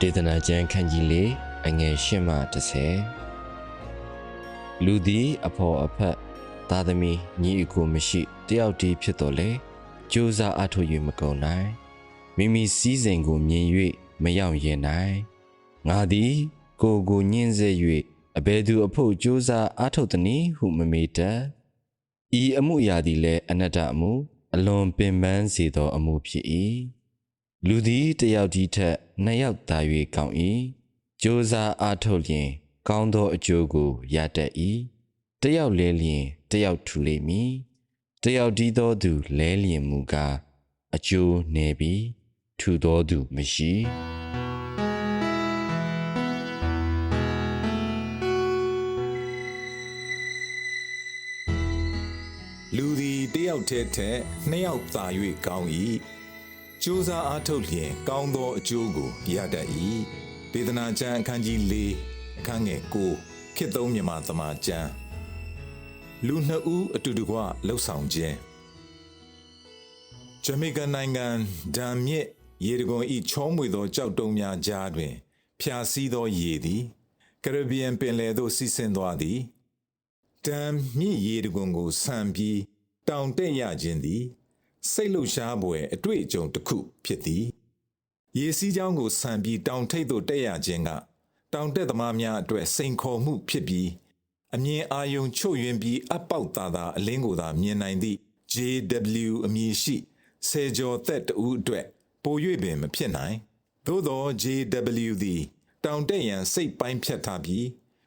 ဒေသနာကျမ်းခန်းကြီးလေးအငယ်ရှင်းမှ30လူသည်အဖော်အဖက်သားသမီးညီအကိုမရှိတယောက်တည်းဖြစ်တော်လေကြိုးစားအထောက်၍မကုန်နိုင်မိမိစည်းစိမ်ကိုမြင်၍မရောက်ရင်နိုင်ငါသည် ကိုယ်ကိုညှင်းဆဲ၍အဘယ်သူအဖို့ကြိုးစားအထောက်သည်နည်းဟုမမေတတ်ဤအမှုရာသည်လည်းအနတ္တအမှုအလွန်ပင်ပန်းစေသောအမှုဖြစ်၏လူသည်တယောက်ဒီထက် နှစ်ယောက်သာ၍ကောင်း၏ကြိုးစားအားထုတ်လျင် ကောင်းသောအကျိုးကိုရတတ်၏တယောက်လဲလျင်တယောက်ထူလိမ့်မည်တယောက်ဒီသောသူလဲလျင်မူကားအကျိုးနေပြီးထူသောသူမရှိလူသည်တယောက်တည်းထက်နှစ်ယောက်သာ၍ကောင်း၏ ကြိုးစားအားထုတ်လျင်ကောင်းသောအကျိုးကိုရတတ်၏ဒေသနာကျမ်းအခန်းကြီး၄အခန်းငယ်၉ခေတ်သုံးမြန်မာသမာကျမ်းလူနှစ်ဦးအတူတကွလှုပ်ဆောင်ခြင်းဂျမေကန်နိုင်ငံဒမ်မြစ်ရေတံခွန်ဤချောမွေသောကြောက်တုံးများကြားတွင် ဖြာစီးသောရေသည်ကရဘီယန်ပင်လယ်သို့စီးဆင်းသွားသည်တမ်မြင့်ရေတကွန်ကိုဆန်ပြီးတောင်တက်ရခြင်းသည် စိတ်လှုပ်ရှားပွဲအတွေ့အကြုံတစ်ခုဖြစ်သည်ရေစီးကြောင်းကိုဆန်ပြီးတောင်ထိပ်သို့တက်ရခြင်းကတောင်တက်သမားများအတွက်စိန်ခေါ်မှုဖြစ်ပြီးအမြင်အာရုံချုပ်ယွင်းပြီးအပေါက်သားသာအလင်းကိုသာမြင်နိုင်သည့် JW အမည်ရှိဆယ်ကျော်သက်တဦးအတွက်ပို၍ပင်မဖြစ်နိုင်သို့သော JW သည်တောင်တက်ရန်စိတ်ပိုင်းဖြတ်ထားပြီး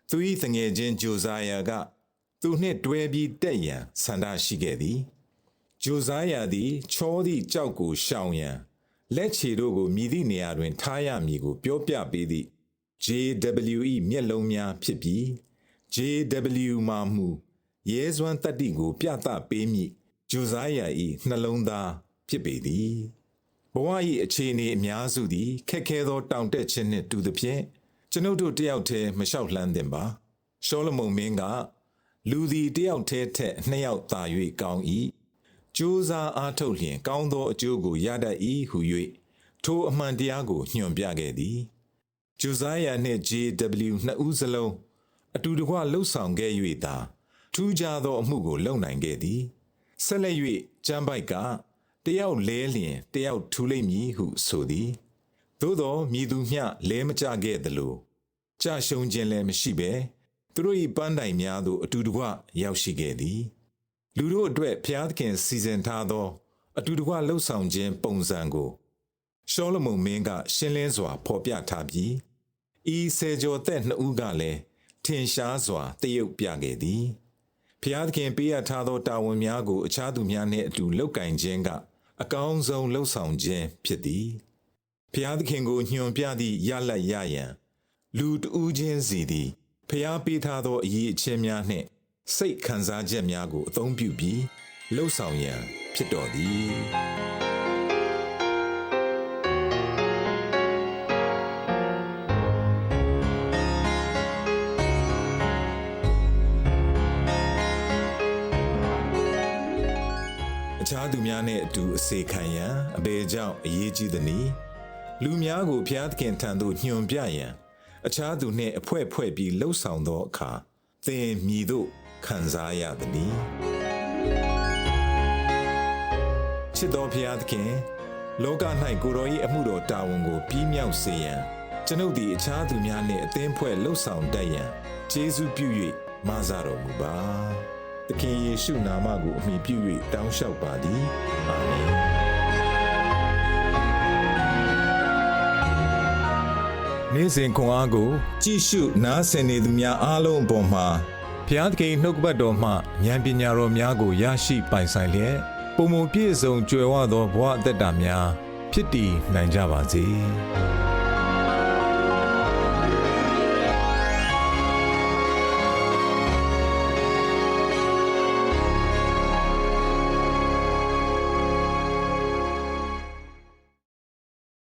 သူ၏တငယ်ချင်းဂျိုဇာယာက သူနှင့်တွဲပြီးတက်ရန်ဆန္ဒရှိခဲ့သည် ဂျိုဇာယာသည်ချောသည့်ကြောက်ကိုရှောင်ရန်လက်ခြေတို့ကိုမြည်သည့်နေရာတွင် ထားရမည်ကိုပြောပြပေးသည့် JWE မျက်လုံးများဖြစ်ပြီး JW မှာမူရဲစွမ်းတတ္တိကို ပြသပေးမည်ဂျိုဇာယာ၏နှလုံးသားဖြစ်ပေသည်ဘဝ၏အခြေအနေအများစုသည်ခက်ခဲသောတောင်တက်ခြင်းနှင့်တူသဖြင့်ကျွန်ုပ်တို့တယောက်တည်းမလျှောက်လှမ်းသင့်ပါရှောလမုန်မင်းကလူသည်တယောက်တည်းထက်နှစ်ယောက်သာ၍ကောင်း၏ ကြိုးစားအားထုတ်လျင် ကောင်းသောအကျိုးကိုရတတ်၏ဟု၍ထိုအမှန်တရားကိုညွှန်ပြခဲ့သည်ဂျိုဇာယာနှင့် JW နှစ်ဦးစလုံးအတူတကွလှုပ်ဆောင်ခဲ့၍သာထူးခြားသောအမှုကိုလုပ်နိုင်ခဲ့သည်ဆက်လက်၍ကျမ်းပိုက်ကတယောက်လဲလျင်တယောက်ထူလိမ့်မည်ဟုဆိုသည်သို့သောမြည်သူမျှလဲမကြခဲ့သလိုကြာရှုံးခြင်းလည်းမရှိဘဲသူတို့၏ပန်းတိုင်များသို့အတူတကွရောက်ရှိခဲ့သည် လူတို့အတွက်ဖျားသခင်စီစဉ်ထားသော အတူတကွလှုပ်ဆောင်ခြင်းပုံစံကိုရှောလမုန်မင်းက ရှင်းလင်းစွာ ဖော်ပြထားပြီးဤစေကျော်သက်နှစ်ဦးကလည်းထင်ရှားစွာတရုပ်ပြခဲ့သည်ဖျားသခင်ပေးအပ်ထားသောတာဝန်များကိုအခြားသူများနှင့်အတူလုပ်ကင်ခြင်းကအကောင်းဆုံးလှုပ်ဆောင်ခြင်းဖြစ်သည်ဖျားသခင်ကိုညွှန်ပြသည့်ရလတ်ရရန် လူတဦးချင်းစီသည်ဖျားပေးထားသောအရေးအချင်းများနှင့် စိတ်ခံစားချက်များကိုအသုံးပြုပြီးလှုပ်ဆောင်ရန်ဖြစ်တော်သည်အခြားသူများနှင့်အတူအစေခံရန်အဘယ်ကြောင့်အရေးကြီးသနည်းလူများကိုဖျားသခင်ထံသို့ညွှန်ပြရန်အခြားသူနှင့်အဖွဲ့ဖွဲ့ပြီးလှုပ်ဆောင်သောအခါသင်မြည်သို့ ခံစားရသနည်းချစ်တော်ဖျားသခင် လောက၌ကိုယ်တော်၏အမှုတော်တာဝန်ကိုပြီးမြောက်စေရန်ကျွန်ုပ်သည်အခြားသူများနှင့်အသင်းဖွဲ့လှုပ်ဆောင်တတ်ရန်ကျေးဇူးပြု၍မဆတော်မူပါသခင်ယေရှုနာမကိုအမိပြု၍တောင်းလျှောက်ပါသည်အာမင်နေ့စဉ်ခွန်အားကိုကြည့်ရှုနားဆင်နေသူများအားလုံးအပေါ်မှာ ဘုရားသခင်နှုတ်ကပတ်တော်မှဉာဏ်ပညာတော်များကိုရရှိပိုင်ဆိုင်လျက်ပုံမပြည့်စုံကြွယ်ဝသောဘဝအသက်တာများဖြစ်တည်နိုင်ကြပါစေ။